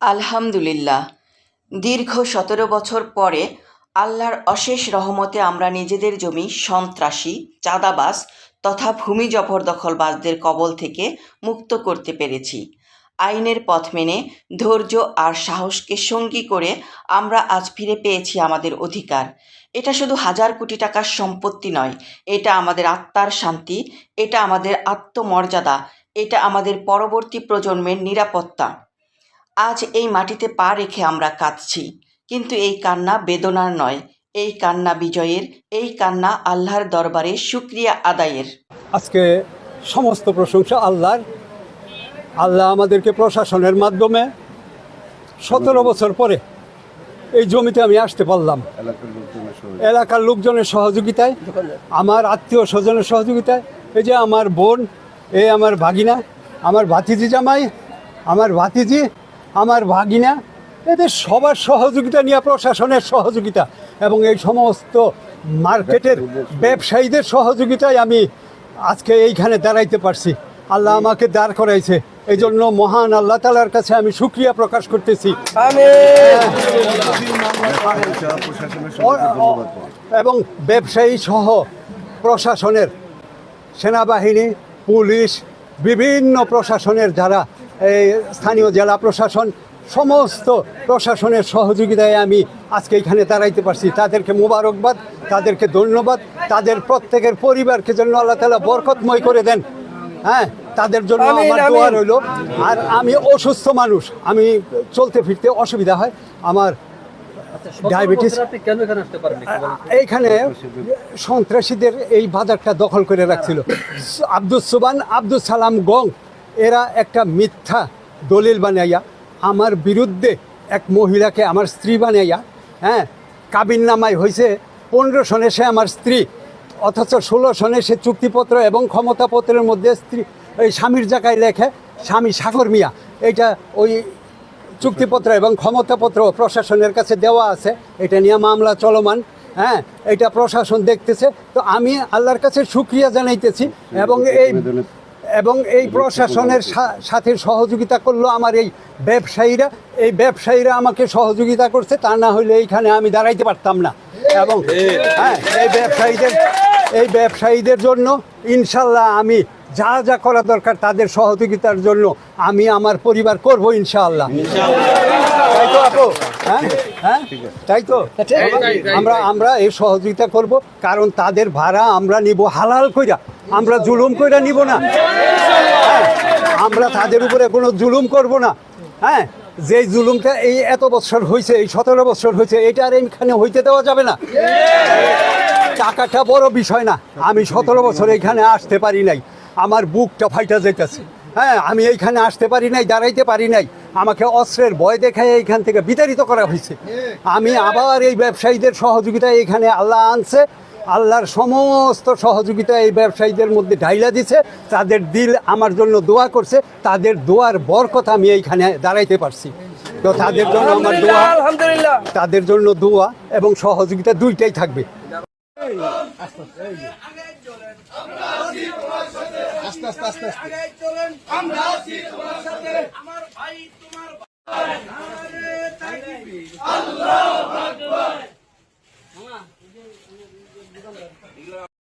আলহামদুলিল্লাহ। দীর্ঘ সতেরো বছর পরে আল্লাহর অশেষ রহমতে আমরা নিজেদের জমি, সন্ত্রাসী চাঁদাবাজ তথা ভূমি জবরদখলবাজদের কবল থেকে মুক্ত করতে পেরেছি। আইনের পথ মেনে, ধৈর্য আর সাহসকে সঙ্গী করে আমরা আজ ফিরে পেয়েছি আমাদের অধিকার। এটা শুধু হাজার কোটি টাকার সম্পত্তি নয়, এটা আমাদের আত্মার শান্তি, এটা আমাদের আত্মমর্যাদা, এটা আমাদের পরবর্তী প্রজন্মের নিরাপত্তা। আজ এই মাটিতে পা রেখে আমরা কাঁদছি। কিন্তু এই কান্না বেদনার নয়। এই কান্না বিজয়ের এই কান্না আল্লাহর দরবারে শুক্রিয়া আদায়ের। আজকে সমস্ত প্রশংসা আল্লাহর। আল্লাহ আমাদেরকে প্রশাসনের মাধ্যমে সতেরো বছর পরে এই জমিতে আমি আসতে পারলাম। এলাকার লোকজনের এলাকার লোকজনের সহযোগিতায় আমার আত্মীয় স্বজনের সহযোগিতায় এই যে আমার বোন এই আমার ভাগিনা আমার ভাতিজি জামাই আমার ভাতিজি আমার ভাগিনা এদের সবার সহযোগিতা নিয়ে প্রশাসনের সহযোগিতা এবং এই সমস্ত মার্কেটের ব্যবসায়ীদের সহযোগিতায় আমি আজকে এইখানে দাঁড়াইতে পারছি। আল্লাহ আমাকে দাঁড় করাইছে। এই জন্য মহান আল্লাহ তালার কাছে আমি সুক্রিয়া প্রকাশ করতেছি। এবং ব্যবসায়ী সহ প্রশাসনের সেনাবাহিনী পুলিশ বিভিন্ন প্রশাসনের যারা স্থানীয় জেলা প্রশাসন সমস্ত প্রশাসনের সহযোগিতায় আমি আজকে এখানে দাঁড়াইতে পারছি। তাদেরকে মোবারকবাদ তাদেরকে ধন্যবাদ তাদের প্রত্যেকের পরিবারকে জন্য আল্লাহ তালা বরকতময় করে দেন। হ্যাঁ তাদের জন্য আমার দোয়া রইল। আর আমি অসুস্থ মানুষ আমি চলতে ফিরতে অসুবিধা হয়। আমার ডায়াবেটিস পারেন এইখানে সন্ত্রাসীদের এই বাজারটা দখল করে রাখছিল। আব্দুল সুবান আব্দুল সালাম গং এরা একটা মিথ্যা দলিল বানাইয়া আমার বিরুদ্ধে এক মহিলাকে আমার স্ত্রী বানাইয়া হ্যাঁ কাবিন নামায় হয়েছে পনেরো সনে সে আমার স্ত্রী, অথচ ষোলো সনে সে চুক্তিপত্র এবং ক্ষমতাপত্রের মধ্যে স্ত্রী, এই স্বামীর জায়গায় লেখে স্বামী সাগর মিয়া। এইটা ওই চুক্তিপত্র এবং ক্ষমতাপত্র প্রশাসনের কাছে দেওয়া আছে। এটা নিয়ে মামলা চলমান হ্যাঁ এটা প্রশাসন দেখতেছে। তো আমি আল্লাহর কাছে সুক্রিয়া জানাইতেছি এবং এই এবং এই প্রশাসনের সাথে সহযোগিতা করল আমার এই ব্যবসায়ীরা। এই ব্যবসায়ীরা আমাকে সহযোগিতা করছে, তা না হলে এইখানে আমি দাঁড়াইতে পারতাম না। এবং হ্যাঁ এই ব্যবসায়ীদের এই ব্যবসায়ীদের জন্য ইনশাল্লাহ আমি যা যা করা দরকার তাদের সহযোগিতার জন্য আমি আমার পরিবার করব ইনশাআল্লাহ তো আপু। হ্যাঁ? হ্যাঁ? তাই তো? আমরা আমরা এই সহযোগিতা করব কারণ তাদের ভাড়া আমরা নিব হালাল কইরা। আমরা জুলুম কইরা নিব না। হ্যাঁ, আমরা তাদের উপরে কোনো জুলুম করব না। হ্যাঁ? যে জুলুমটা এই এত বছর হয়েছে এই সতেরো বছর হয়েছে এটা আর এইখানে হইতে দেওয়া যাবে না। টাকাটা বড় বিষয় না। আমি সতেরো বছর এখানে আসতে পারি নাই। আমার বুকটা ফাইটা যেতেছে হ্যাঁ আমি এইখানে আসতে পারি নাই দাঁড়াইতে পারি নাই। আমাকে অস্ত্রের ভয় দেখায় এইখান থেকে বিতাড়িত করা হয়েছে। আমি আবার এই ব্যবসায়ীদের সহযোগিতায় এখানে আল্লাহ আনছে। আল্লাহর সমস্ত সহযোগিতা এই ব্যবসায়ীদের মধ্যে ঢাইলা দিছে। তাদের দিল আমার জন্য দোয়া করছে। তাদের দোয়ার বরকত আমি এইখানে দাঁড়াইতে পারছি। তো তাদের জন্য আমার দোয়া আলহামদুলিল্লাহ তাদের জন্য দোয়া এবং সহযোগিতা দুইটাই থাকবে। আমার আস্তে আস্তে আমরা আমার ভাই আল্লাহু